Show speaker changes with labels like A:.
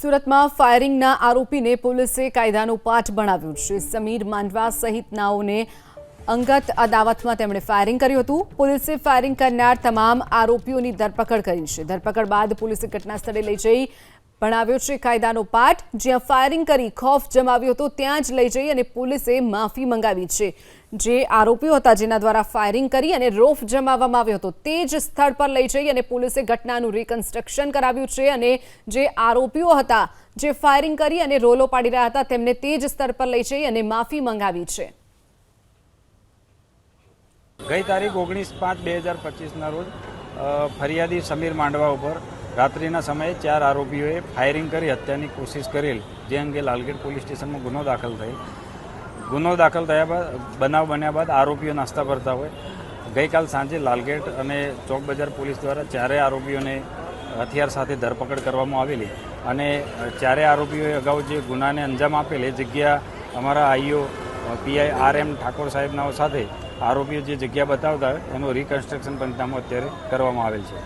A: સુરતમાં ફાયરિંગના આરોપીને પોલીસે કાયદાનો પાઠ ભણાવ્યો છે. સમીર માંડવા સહિતનાઓને અંગત અદાવતમાં તેમણે ફાયરિંગ કર્યું હતું. પોલીસે ફાયરિંગ કરનાર તમામ આરોપીઓની ધરપકડ કરી છે. ધરપકડ બાદ પોલીસે ઘટના સ્થળે લઈ જઈ ભણાવ્યો છે કાયદાનો પાઠ. જ્યાં ફાયરિંગ કરી, ખોફ જમાવ્યો હતો, ત્યાં જ લઈ જઈ અને પોલીસે માફી મંગાવી છે. જે આરોપીઓ હતા, જેના દ્વારા ફાયરિંગ કરી અને રોફ જમાવવામાં આવ્યો હતો, તે જ સ્થળ પર લઈ જઈ અને પોલીસે ઘટનાનું રિકન્સ્ટ્રક્શન કરાવ્યું છે અને જે આરોપીઓ હતા, જે ફાયરિંગ કરી અને રોલો પાડી રહ્યા હતા, તેમને તે જ સ્થળ પર લઈ જઈ અને માફી મંગાવી છે.
B: ગઈ તારીખ ઓગણીસ પાંચ બે હજાર પચીસના રોજ ફરિયાદી સમીર માંડવા ઉપર રાત્રિના સમયે ચાર આરોપીઓએ ફાયરિંગ કરી હત્યાની કોશિશ કરેલ, જે અંગે લાલગેટ પોલીસ સ્ટેશનમાં ગુનો દાખલ થયેલ. ગુનો દાખલ થયા બાદ, બનાવ બન્યા બાદ આરોપીઓ નાસ્તા કરતા હોય. ગઈકાલ સાંજે લાલગેટ અને ચોક બજાર પોલીસ દ્વારા ચારેય આરોપીઓને હથિયાર સાથે ધરપકડ કરવામાં આવેલી અને ચારેય આરોપીઓએ અગાઉ જે ગુનાને અંજામ આપેલ, એ જગ્યા અમારા IO PI R M Thakor સાહેબનાઓ સાથે આરોપીઓ જે જગ્યા બતાવતા હોય, એનું રિકન્સ્ટ્રક્શન પંચનામું અત્યારે કરવામાં આવેલ છે.